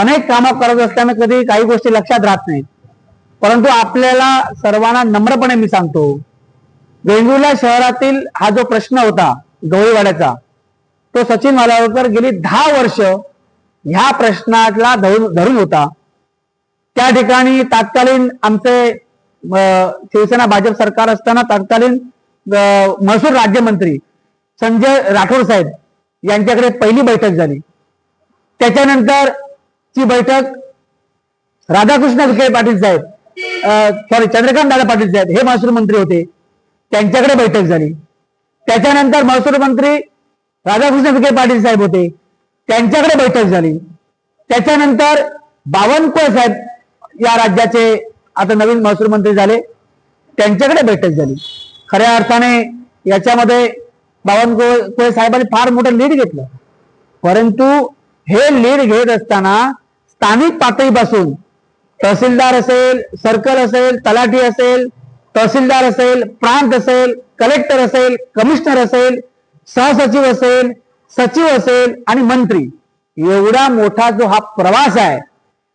अनेक कामं करत असताना कधी काही गोष्टी लक्षात राहत नाहीत. परंतु आपल्याला सर्वांना नम्रपणे मी सांगतो वेंगुर्ला शहरातील हा जो प्रश्न होता गवळीवाड्याचा तो सचिन मालावकर गेली दहा वर्ष ह्या प्रश्नाला धरून धरून होता. त्या ठिकाणी तात्कालीन आमचे शिवसेना भाजप सरकार असताना तात्कालीन महसूल राज्यमंत्री संजय राठोड साहेब यांच्याकडे पहिली बैठक झाली. त्याच्यानंतर ची बैठक राधाकृष्ण विखे पाटील साहेब सॉरी चंद्रकांत दादा पाटील साहेब हे महसूल मंत्री होते. त्यांच्याकडे बैठक झाली. त्याच्यानंतर महसूल मंत्री राधाकृष्ण विखे पाटील साहेब होते. त्यांच्याकडे बैठक झाली. त्याच्यानंतर बावनकुळे साहेब या राज्याचे आता नवीन महसूल मंत्री झाले. त्यांच्याकडे बैठक झाली. खऱ्या अर्थाने याच्यामध्ये बावनकुळे साहेबांनी फार मोठं लीड घेतलं. परंतु हे लीड घेत असताना स्थानिक पातळीपासून तहसीलदार असेल सर्कल असेल तलाठी असेल तहसीलदार असेल प्रांत असेल कलेक्टर असेल कमिशनर असेल सहसचिव असेल सचिव असेल आणि मंत्री. एवढा मोठा जो हा प्रवास आहे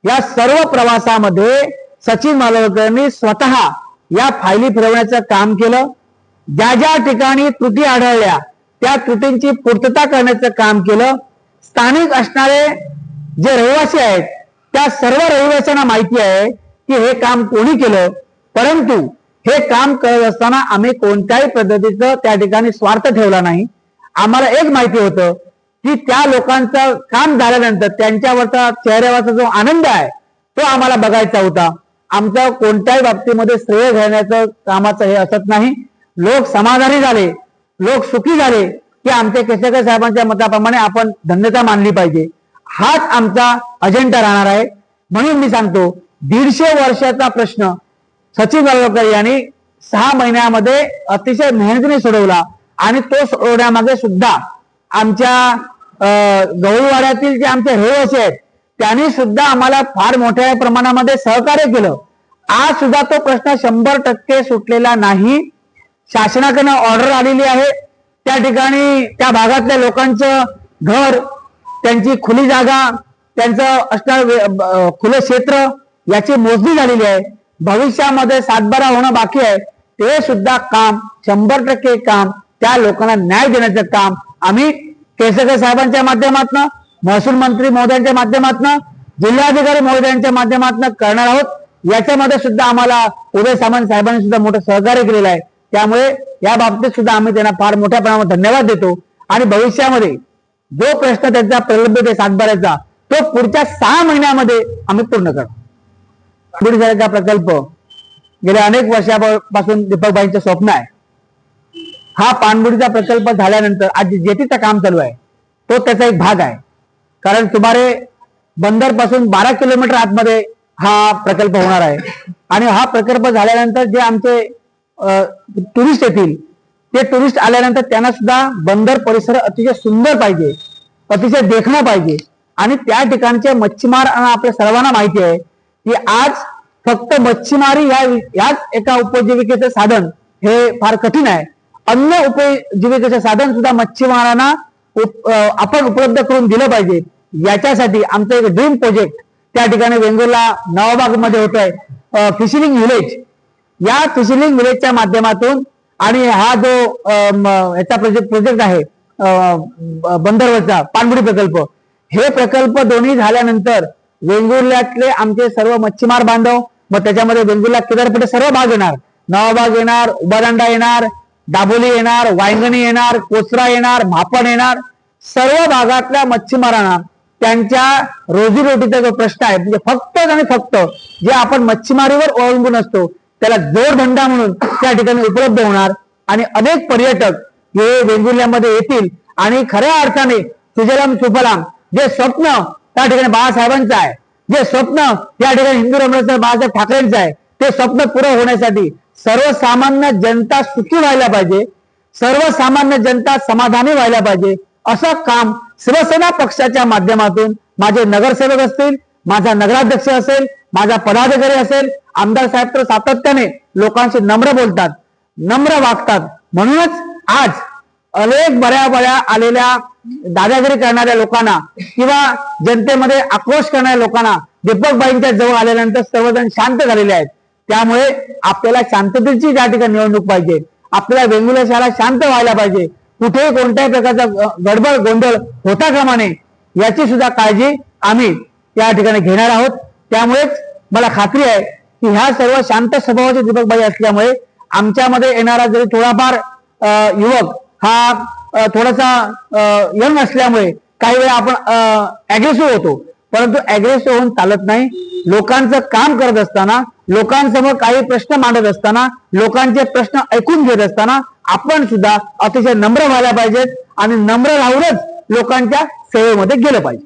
या सर्व प्रवासामध्ये सचिन मालवकरांनी स्वतः या फायली फिरवण्याचं काम केलं. ज्या ज्या ठिकाणी त्रुटी आढळल्या त्या त्रुटींची पूर्तता करण्याचं काम केलं. स्थानिक असणारे जे रहिवासी आहेत त्या सर्व रहिवाशांना माहिती आहे की हे काम कोणी केलं? परंतु हे काम करत असताना आम्ही कोणत्याही पद्धतीचं त्या ठिकाणी स्वार्थ ठेवला नाही. आम्हाला एक माहिती होतं की त्या लोकांचं काम झाल्यानंतर त्यांच्यावरचा चेहऱ्यावरचा जो आनंद आहे तो आम्हाला बघायचा होता. आमचा कोणत्याही बाबतीमध्ये श्रेय घेण्याचं कामाचं हे असत नाही. लोक समाधानी झाले लोक सुखी झाले की आमच्या केसरकर साहेबांच्या मताप्रमाणे आपण धन्यता मानली पाहिजे. हाच आमचा अजेंडा राहणार आहे. म्हणून मी सांगतो दीडशे वर्षाचा प्रश्न सचिन वालवकर यांनी सहा महिन्यामध्ये अतिशय मेहनतीने सोडवला आणि तो सोडवण्यामागे सुद्धा आमच्या अं, जे आमचे रहिवासी आहेत त्यांनी सुद्धा आम्हाला फार मोठ्या प्रमाणामध्ये सहकार्य केलं. आज सुद्धा तो प्रश्न शंभर टक्के सुटलेला नाही. शासनाकडनं ऑर्डर आलेली आहे. त्या ठिकाणी त्या भागातल्या लोकांचं घर त्यांची खुली जागा त्यांचं असणार खुलं क्षेत्र याची मोजणी झालेली आहे. भविष्यामध्ये सातबारा होणं बाकी आहे. ते सुद्धा काम शंभर टक्के काम त्या लोकांना न्याय देण्याचं काम. आम्ही केसरकर साहेबांच्या माध्यमातून महसूल मंत्री महोदयांच्या माध्यमातून जिल्हाधिकारी महोदयांच्या माध्यमातून करणार आहोत. याच्यामध्ये सुद्धा आम्हाला उदय सामंत साहेबांनी सुद्धा मोठं सहकार्य केलेलं आहे. त्यामुळे या बाबतीत सुद्धा आम्ही त्यांना फार मोठ्या प्रमाणात धन्यवाद देतो. आणि भविष्यामध्ये जो प्रश्न त्यांचा प्रलंबित आहे सातबाऱ्याचा तो पुढच्या सहा महिन्यामध्ये आम्ही पूर्ण करतो सारखा प्रकल्प गेल्या अनेक वर्षापासून दीपकबाईंचं स्वप्न आहे. हा पाणबुडीचा प्रकल्प झाल्यानंतर आज जेटीचं काम चालू आहे. तो त्याचा एक भाग आहे. कारण सुमारे बंदरपासून बारा किलोमीटर आतमध्ये हा प्रकल्प होणार आहे. आणि हा प्रकल्प झाल्यानंतर जे आमचे टुरिस्ट येतील ते टुरिस्ट आल्यानंतर त्यांना सुद्धा बंदर परिसर अतिशय सुंदर पाहिजे अतिशय देखणं पाहिजे. आणि त्या ठिकाणचे मच्छीमार आपल्या सर्वांना माहिती आहे की आज फक्त मच्छीमारी ह्या याच एका उपजीविकेचं साधन हे फार कठीण आहे. अन्य उपजीविकेचं साधन सुद्धा मच्छीमारांना उप- आपण उपलब्ध करून दिलं पाहिजे. याच्यासाठी आमचं एक ड्रीम प्रोजेक्ट त्या ठिकाणी वेंगुर्ला नवाबागमध्ये होत आहे फिशिंग व्हिलेज या फिशिंग व्हिलेजच्या माध्यमातून आणि हा जो याचा प्रोजेक्ट प्रोजेक्ट आहे बंदरवरचा पाणबुडी प्रकल्प हे प्रकल्प दोन्ही झाल्यानंतर वेंगुर्ल्यातले आमचे सर्व मच्छीमार बांधव मग त्याच्यामध्ये वेंगुर्ला केदारपेठ सर्व भाग येणार. नवाबाग येणार उबादांडा येणार दाबोली येणार वायंगणी येणार कोचरा येणार भापण येणार. सर्व भागातल्या मच्छीमारांना त्यांच्या रोजीरोटीचा जो प्रश्न आहे म्हणजे फक्त आणि फक्त जे आपण मच्छीमारीवर अवलंबून असतो त्याला जोडधंदा म्हणून त्या ठिकाणी उपलब्ध होणार. आणि अनेक पर्यटक हे वेंगुर्ल्यामध्ये येतील. आणि खऱ्या अर्थाने सुजलाम सुफलाम जे स्वप्न त्या ठिकाणी बाळासाहेबांचं आहे जे स्वप्न या ठिकाणी हिंदू रमणाचं बाळासाहेब ठाकरेंचं आहे ते स्वप्न पुरं होण्यासाठी सर्वसामान्य जनता सुखी व्हायला पाहिजे सर्वसामान्य जनता समाधानी व्हायला पाहिजे असं काम शिवसेना पक्षाच्या माध्यमातून माझे नगरसेवक असतील माझा नगराध्यक्ष असेल माझा पदाधिकारी असेल आमदार साहेब तर सातत्याने लोकांशी नम्र बोलतात नम्र वागतात. म्हणूनच आज अनेक बऱ्या बऱ्या आलेल्या दादागिरी करणाऱ्या लोकांना किंवा जनतेमध्ये आक्रोश करणाऱ्या लोकांना दीपकबाईंच्या जवळ आल्यानंतर सर्वजण शांत झालेले आहेत. त्यामुळे आपल्याला शांततेची त्या ठिकाणी निवडणूक पाहिजे आपल्या वेंगुर्ला शहरात शांत व्हायला पाहिजे कुठेही कोणत्याही प्रकारचा गडबड गोंधळ होता कामा नये याची सुद्धा काळजी आम्ही या ठिकाणी घेणार आहोत. त्यामुळेच मला खात्री आहे की ह्या सर्व शांत स्वभावाचे दीपकबाई असल्यामुळे आमच्यामध्ये येणारा जरी थोडाफार युवक हा थोडासा यंग असल्यामुळे काही वेळा आपण अग्रेसिव्ह होतो. परंतु अग्रेसिव्ह होऊन चालत नाही. लोकांचं काम करत असताना लोकांसमोर काही प्रश्न मांडत असताना लोकांचे प्रश्न ऐकून घेत असताना आपण सुद्धा अतिशय नम्र व्हायला पाहिजेत आणि नम्र राहूनच लोकांच्या सेवेमध्ये गेलं पाहिजे.